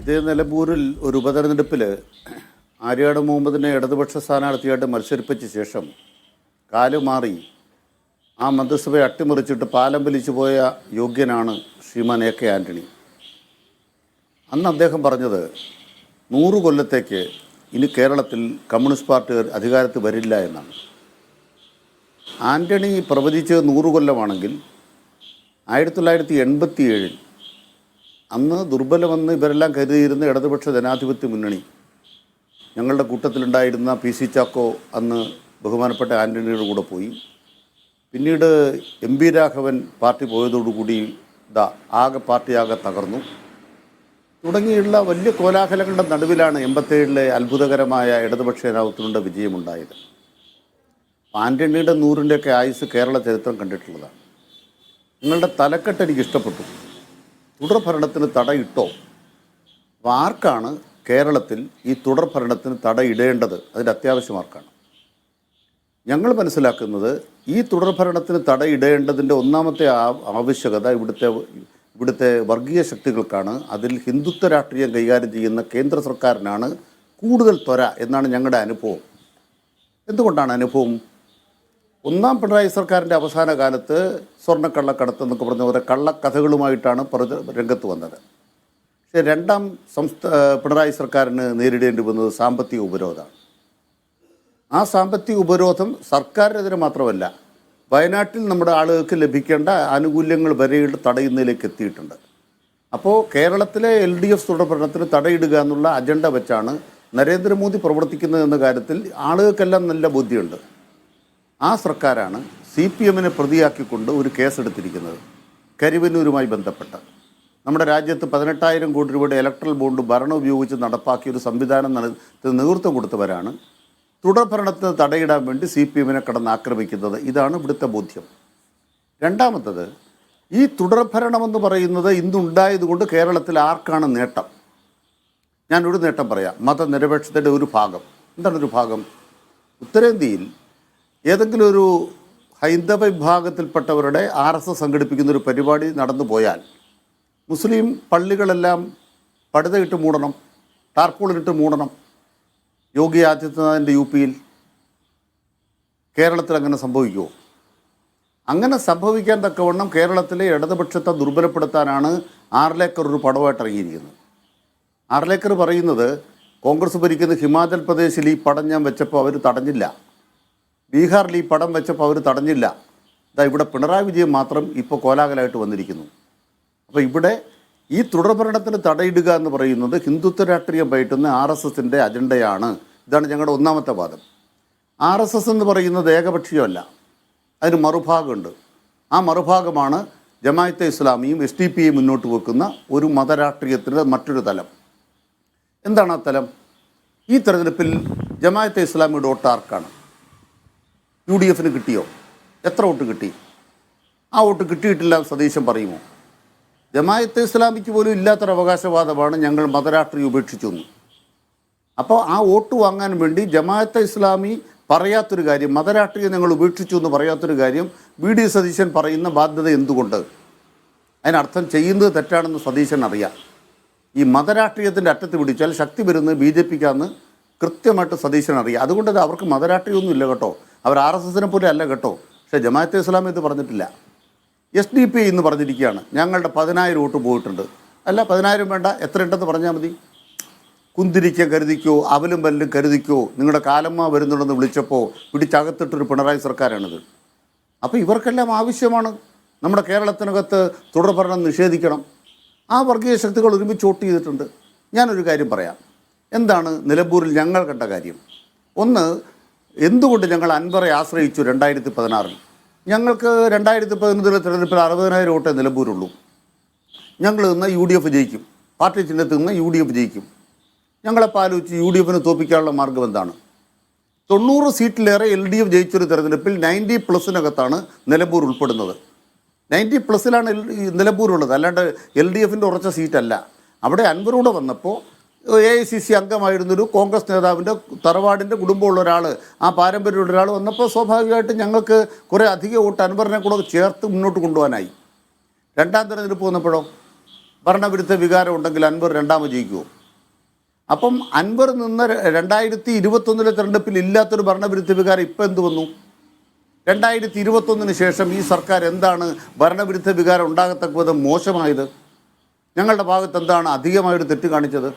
ഇതേ നിലമ്പൂരിൽ ഒരു ഉപതെരഞ്ഞെടുപ്പിൽ ആര്യാട് മുഹമ്മദിനെ ഇടതുപക്ഷ സ്ഥാനാർത്ഥിയായിട്ട് മത്സരിപ്പിച്ച ശേഷം കാലുമാറി ആ മന്ത്രിസഭയെ അട്ടിമറിച്ചിട്ട് പാലം വലിച്ചു പോയ യോഗ്യനാണ് ശ്രീമാൻ എ കെ ആന്റണി അന്ന് അദ്ദേഹം പറഞ്ഞത് നൂറ് കൊല്ലത്തേക്ക് ഇനി കേരളത്തിൽ കമ്മ്യൂണിസ്റ്റ് പാർട്ടി അധികാരത്തിൽ വരില്ല എന്നാണ്. ആന്റണി പ്രവചിച്ചത് നൂറ് കൊല്ലമാണെങ്കിൽ ആയിരത്തി തൊള്ളായിരത്തി എൺപത്തി ഏഴിൽ അന്ന് ദുർബലമെന്ന് ഇവരെല്ലാം കരുതിയിരുന്ന ഇടതുപക്ഷ ജനാധിപത്യ മുന്നണി. ഞങ്ങളുടെ കൂട്ടത്തിലുണ്ടായിരുന്ന പി സി ചാക്കോ അന്ന് ബഹുമാനപ്പെട്ട ആന്റണിയുടെ കൂടെ പോയി. പിന്നീട് എം പി രാഘവൻ പാർട്ടി പോയതോടുകൂടി ദാ ആകെ പാർട്ടിയാകെ തകർന്നു. തുടങ്ങിയുള്ള വലിയ കോലാഹലങ്ങളുടെ നടുവിലാണ് എൺപത്തേഴിലെ അത്ഭുതകരമായ ഇടതുപക്ഷ ജനാധിപത്യത്തിന്റെ വിജയമുണ്ടായത്. ആന്റണിയുടെ നൂറിന്റെയൊക്കെ ആയുസ് കേരള ചരിത്രം കണ്ടിട്ടുള്ളതാണ്. നിങ്ങളുടെ തലക്കെട്ട് എനിക്ക് ഇഷ്ടപ്പെട്ടു തുടർ ഭരണത്തിന് തടയിട്ടോ? അപ്പോൾ ആർക്കാണ് കേരളത്തിൽ ഈ തുടർഭരണത്തിന് തടയിടേണ്ടത്? അതിന്റെ അത്യാവശ്യം ആർക്കാണ്? ഞങ്ങൾ മനസ്സിലാക്കുന്നത് ഈ തുടർഭരണത്തിന് തടയിടേണ്ടതിന്റെ ഒന്നാമത്തെ ആവശ്യകത ഇവിടുത്തെ ഇവിടുത്തെ വർഗീയ ശക്തികൾക്കാണ്. അതിൽ ഹിന്ദുത്വ രാഷ്ട്രീയം കൈകാര്യം ചെയ്യുന്ന കേന്ദ്ര സർക്കാരിനാണ് കൂടുതൽ ത്വര എന്നാണ് ഞങ്ങളുടെ അനുഭവം. എന്തുകൊണ്ടാണ് അനുഭവം? ഒന്നാം പിണറായി സർക്കാരിന്റെ അവസാന കാലത്ത് സ്വർണക്കള്ളക്കടത്ത് എന്നൊക്കെ പറഞ്ഞ പോലെ കള്ളക്കഥകളുമായിട്ടാണ് രംഗത്ത് വന്നത്. പക്ഷേ രണ്ടാം സംസ്ഥാ പിണറായി സർക്കാരിന് നേരിടേണ്ടി വന്നത് സാമ്പത്തിക ഉപരോധമാണ്. ആ സാമ്പത്തിക ഉപരോധം സർക്കാരിനെതിരെ മാത്രമല്ല വയനാട്ടിൽ നമ്മുടെ ആളുകൾക്ക് ലഭിക്കേണ്ട ആനുകൂല്യങ്ങൾ വരെയുള്ള തടയുന്നതിലേക്ക് എത്തിയിട്ടുണ്ട്. അപ്പോൾ കേരളത്തിലെ എൽ ഡി എഫ് തുടർഭരണത്തിന് തടയിടുക എന്നുള്ള അജണ്ട വെച്ചാണ് നരേന്ദ്രമോദി പ്രവർത്തിക്കുന്നത് എന്ന കാര്യത്തിൽ ആളുകൾക്കെല്ലാം നല്ല ബുദ്ധിയുണ്ട് ആ സർക്കാരാണ് സി പി എമ്മിനെ പ്രതിയാക്കിക്കൊണ്ട് ഒരു കേസെടുത്തിരിക്കുന്നത്. കരിവന്നൂരുമായി ബന്ധപ്പെട്ട്. നമ്മുടെ രാജ്യത്ത് പതിനെട്ടായിരം കോടി രൂപയുടെ ഇലക്ട്രൽ ബോണ്ട് ഭരണം ഉപയോഗിച്ച് നടപ്പാക്കിയ ഒരു സംവിധാനം നേതൃത്വം കൊടുത്തവരാണ്. തുടർഭരണത്തിന് തടയിടാൻ വേണ്ടി സി പി എമ്മിനെ കടന്ന് ആക്രമിക്കുന്നത് ഇതാണ് ഇവിടുത്തെ ബോധ്യം. രണ്ടാമത്തത് ഈ തുടർഭരണമെന്ന് പറയുന്നത് ഇന്നുണ്ടായതുകൊണ്ട് കേരളത്തിൽ ആർക്കാണ് നേട്ടം? ഞാനൊരു നേട്ടം പറയാം. മതനിരപേക്ഷതയുടെ ഒരു ഭാഗം. എന്താണ് ഒരു ഭാഗം? ഉത്തരേന്ത്യയിൽ ഏതെങ്കിലും ഒരു ഹൈന്ദവ വിഭാഗത്തിൽപ്പെട്ടവരുടെ ആർ എസ് എസ് സംഘടിപ്പിക്കുന്ന ഒരു പരിപാടി നടന്നു പോയാൽ മുസ്ലിം പള്ളികളെല്ലാം പടുതയിട്ട് മൂടണം ടാർപോളിനിട്ട് മൂടണം. യോഗി ആദിത്യനാഥിന്റെ യു പിയിൽ കേരളത്തിൽ അങ്ങനെ സംഭവിക്കുമോ അങ്ങനെ സംഭവിക്കാൻ തക്കവണ്ണം കേരളത്തിലെ ഇടതുപക്ഷത്തെ ദുർബലപ്പെടുത്താനാണ് ആർലേക്കർ ഒരു പടമായിട്ട് ഇറങ്ങിയിരിക്കുന്നത്. ആർലേക്കർ പറയുന്നത് കോൺഗ്രസ് ഭരിക്കുന്ന ഹിമാചൽ പ്രദേശിൽ ഈ പടം ഞാൻ വെച്ചപ്പോൾ അവർ തടഞ്ഞില്ല. ബീഹാറിൽ ഈ പടം വെച്ചപ്പോൾ അവർ തടഞ്ഞില്ല. ഇതാ ഇവിടെ പിണറായി വിജയൻ മാത്രം ഇപ്പോൾ കോലാഹലമായിട്ട് വന്നിരിക്കുന്നു. അപ്പോൾ ഇവിടെ ഈ തുടർഭരണത്തിന് തടയിടുക എന്ന് പറയുന്നത് ഹിന്ദുത്വ രാഷ്ട്രീയം പയറ്റുന്ന ആർ എസ് എസിന്റെ അജണ്ടയാണ്. ഇതാണ് ഞങ്ങളുടെ ഒന്നാമത്തെ വാദം. ആർ എസ് എസ് എന്ന് പറയുന്നത് ഏകപക്ഷീയമല്ല. അതിന് മറുഭാഗമുണ്ട്. ആ മറുഭാഗമാണ് ജമായത്തെ ഇസ്ലാമിയും എസ് ടി പിയും മുന്നോട്ട് വെക്കുന്ന ഒരു മതരാഷ്ട്രീയത്തിന്റെ മറ്റൊരു തലം. എന്താണ് ആ തലം? ഈ തെരഞ്ഞെടുപ്പിൽ ജമായത്തെ ഇസ്ലാമിയുടെ വോട്ട് ആർക്കാണ്. യു ഡി എഫിന് കിട്ടിയോ? എത്ര വോട്ട് കിട്ടി? ആ വോട്ട് കിട്ടിയിട്ടില്ല സതീശൻ പറയുമോ? ജമായത്ത് ഇസ്ലാമിക്ക് പോലും ഇല്ലാത്തൊരു അവകാശവാദമാണ് ഞങ്ങൾ മതരാഷ്ട്രീയം ഉപേക്ഷിച്ചു അപ്പോൾ ആ വോട്ട് വാങ്ങാൻ വേണ്ടി ജമാഅത്തെ ഇസ്ലാമി പറയാത്തൊരു കാര്യം മതരാഷ്ട്രീയം ഞങ്ങൾ ഉപേക്ഷിച്ചു എന്ന് പറയാത്തൊരു കാര്യം വി ഡി സതീശൻ പറയുന്ന ബാധ്യത എന്തുകൊണ്ട്? അതിനർത്ഥം ചെയ്യുന്നത് തെറ്റാണെന്ന് സതീശൻ അറിയാം. ഈ മതരാഷ്ട്രീയത്തിന്റെ അറ്റത്ത് പിടിച്ചാൽ ശക്തി വരുന്നത് ബി ജെ പിക്കാന്ന് കൃത്യമായിട്ട് സതീശൻ അറിയാം. അതുകൊണ്ട് അത് അവർക്ക് മതരാഷ്ട്രീയമൊന്നുമില്ല കേട്ടോ. അവർ ആർ എസ് എസിനെ പോലെ അല്ല കേട്ടോ. പക്ഷേ ജമാഅത്തെ ഇസ്ലാമി ഇത് പറഞ്ഞിട്ടില്ല. എസ് ഡി പി ഇന്ന് പറഞ്ഞിരിക്കുകയാണ്. ഞങ്ങളുടെ പതിനായിരം വോട്ട് പോയിട്ടുണ്ട്. അല്ല പതിനായിരം വേണ്ട. എത്ര ഉണ്ടെന്ന് പറഞ്ഞാൽ മതി. കുന്തിരിക്ക കരുതിക്കോ അവലും വല്ലും കരുതിക്കോ. നിങ്ങളുടെ കാലമ്മ വരുന്നുണ്ടെന്ന് വിളിച്ചപ്പോൾ പിടിച്ചകത്തിട്ടൊരു പിണറായി സർക്കാരാണിത്. അപ്പോൾ ഇവർക്കെല്ലാം ആവശ്യമാണ്. നമ്മുടെ കേരളത്തിനകത്ത് തുടർഭരണം നിഷേധിക്കണം. ആ വർഗീയ ശക്തികൾ ഒരുമിച്ച് വോട്ട് ചെയ്തിട്ടുണ്ട്. ഞാനൊരു കാര്യം പറയാം. എന്താണ് നിലമ്പൂരിൽ ഞങ്ങൾ കണ്ട കാര്യം? ഒന്ന് എന്തുകൊണ്ട് ഞങ്ങൾ അൻവറെ ആശ്രയിച്ചു രണ്ടായിരത്തി പതിനാറിൽ ഞങ്ങൾക്ക് രണ്ടായിരത്തി പതിനൊന്നിലെ തെരഞ്ഞെടുപ്പിൽ അറുപതിനായിരം വോട്ടേ നിലമ്പൂരുള്ളൂ. ഞങ്ങൾ നിന്ന് യു ഡി എഫ് ജയിക്കും. പാർട്ടി ചിഹ്നത്തിൽ നിന്ന് യു ഡി എഫ് ജയിക്കും. ഞങ്ങളെ പാലോചിച്ച് യു ഡി എഫിന് തോപ്പിക്കാനുള്ള മാർഗം എന്താണ്? തൊണ്ണൂറ് സീറ്റിലേറെ എൽ ഡി എഫ് ജയിച്ചൊരു തെരഞ്ഞെടുപ്പിൽ നയന്റി പ്ലസിനകത്താണ് നിലമ്പൂർ ഉൾപ്പെടുന്നത്. നയന്റി പ്ലസിലാണ് നിലമ്പൂരുള്ളത്. അല്ലാണ്ട് എൽ ഡി എഫിന്റെ ഉറച്ച സീറ്റല്ല. അവിടെ അൻവറൂടെ വന്നപ്പോൾ എ ഐ സി സി അംഗമായിരുന്നൊരു കോൺഗ്രസ് നേതാവിന്റെ തറവാടിന്റെ കുടുംബമുള്ള ഒരാൾ ആ പാരമ്പര്യമുള്ള ഒരാൾ വന്നപ്പോൾ സ്വാഭാവികമായിട്ടും ഞങ്ങൾക്ക് കുറേ അധിക വോട്ട് അൻവറിനെ കൂടെ ചേർത്ത് മുന്നോട്ട് കൊണ്ടുപോകാനായി. രണ്ടാം തെരഞ്ഞെടുപ്പ് വന്നപ്പോഴോ ഭരണവിരുദ്ധ വികാരം ഉണ്ടെങ്കിൽ അൻവർ രണ്ടാമത് ജയിക്കുമോ അപ്പം അൻവർ നിന്ന രണ്ടായിരത്തി ഇരുപത്തൊന്നിലെ തെരഞ്ഞെടുപ്പിൽ ഇല്ലാത്തൊരു ഭരണവിരുദ്ധ വികാരം ഇപ്പം എന്ത് വന്നു? രണ്ടായിരത്തി ഇരുപത്തൊന്നിന് ശേഷം ഈ സർക്കാർ എന്താണ് ഭരണവിരുദ്ധ വികാരം ഉണ്ടാകത്തക്ക വിധം മോശമായത്? ഞങ്ങളുടെ ഭാഗത്ത് എന്താണ് അധികമായൊരു തെറ്റ് കാണിച്ചത്?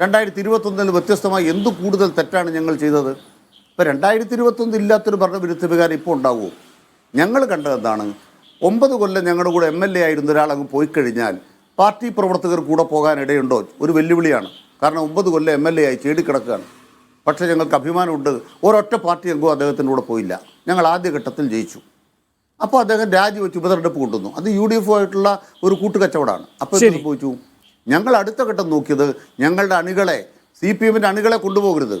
രണ്ടായിരത്തി ഇരുപത്തൊന്നിൽ വ്യത്യസ്തമായി എന്ത് കൂടുതൽ തെറ്റാണ് ഞങ്ങൾ ചെയ്തത്? ഇപ്പം രണ്ടായിരത്തി ഇരുപത്തൊന്നിൽ ഇല്ലാത്തൊരു ഭരണവിരുദ്ധ വികാരം ഇപ്പോൾ ഉണ്ടാവുമോ ഞങ്ങൾ കണ്ടതെന്താണ് ഒമ്പത് കൊല്ലം ഞങ്ങളുടെ കൂടെ എം എൽ എ ആയിരുന്ന ഒരാൾ അങ്ങ് പോയി കഴിഞ്ഞാൽ പാർട്ടി പ്രവർത്തകർ കൂടെ പോകാൻ ഇടയുണ്ടോ ഒരു വെല്ലുവിളിയാണ്. കാരണം ഒമ്പത് കൊല്ലം എം എൽ എ ആയി ചേടിക്കിടക്കുകയാണ്. പക്ഷേ ഞങ്ങൾക്ക് അഭിമാനമുണ്ട്. ഒരൊറ്റ പാർട്ടി അംഗവും അദ്ദേഹത്തിന്റെ കൂടെ പോയില്ല. ഞങ്ങൾ ആദ്യഘട്ടത്തിൽ ജയിച്ചു. അപ്പോൾ അദ്ദേഹം രാജിവെച്ച് ഉപതെരഞ്ഞെടുപ്പ് കൊണ്ടുവന്നു. അത് യു ഡി എഫ് ആയിട്ടുള്ള ഒരു കൂട്ടുകച്ചവടമാണ്. അപ്പോൾ. സംഭവിച്ചു? ഞങ്ങൾ അടുത്ത ഘട്ടം നോക്കിയത് ഞങ്ങളുടെ അണികളെ സി പി എമ്മിന്റെ അണികളെ കൊണ്ടുപോകരുത്.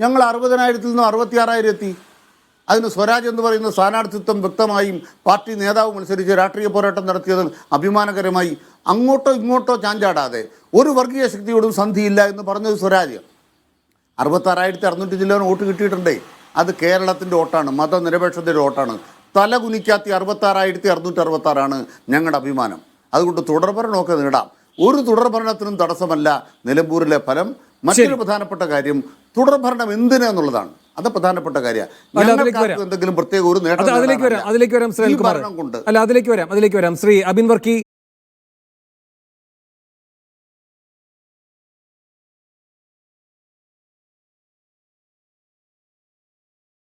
ഞങ്ങൾ അറുപതിനായിരത്തിൽ നിന്ന് അറുപത്തിയാറായിരം എത്തി. അതിന് സ്വരാജ് എന്ന് പറയുന്ന സ്ഥാനാർത്ഥിത്വം വ്യക്തമായും പാർട്ടി നേതാവ് മത്സരിച്ച് രാഷ്ട്രീയ പോരാട്ടം നടത്തിയത് അഭിമാനകരമായി. അങ്ങോട്ടോ ഇങ്ങോട്ടോ ചാഞ്ചാടാതെ ഒരു വർഗീയ ശക്തിയോടും സന്ധിയില്ല എന്ന് പറഞ്ഞത് സ്വരാജ്. അറുപത്താറായിരത്തി അറുന്നൂറ്റി ജില്ലോന് വോട്ട് കിട്ടിയിട്ടുണ്ടേ. അത് കേരളത്തിന്റെ വോട്ടാണ് മതനിരപേക്ഷതയുടെ വോട്ടാണ്. തല കുനിക്കാത്തി അറുപത്താറായിരത്തി അറുന്നൂറ്റി അറുപത്താറാണ് ഞങ്ങളുടെ അഭിമാനം. അതുകൊണ്ട് തുടർഭരണമൊക്കെ നേടാം. ഒരു തുടർ തുടർഭരണത്തിനും തടസ്സമല്ല നിലമ്പൂരിലെ ഫലം. മറ്റൊരു പ്രധാനപ്പെട്ട കാര്യം തുടർഭരണം എന്തിനാന്നുള്ളതാണ് അത് പ്രധാനപ്പെട്ട കാര്യമാണ്. എന്തെങ്കിലും പ്രത്യേക ഒരു നേട്ടം അതിലേക്ക് വരാം അതിലേക്ക് വരാം ശ്രീ അല്ല അതിലേക്ക് വരാം അതിലേക്ക് വരാം. ശ്രീ അബിൻ വർക്കി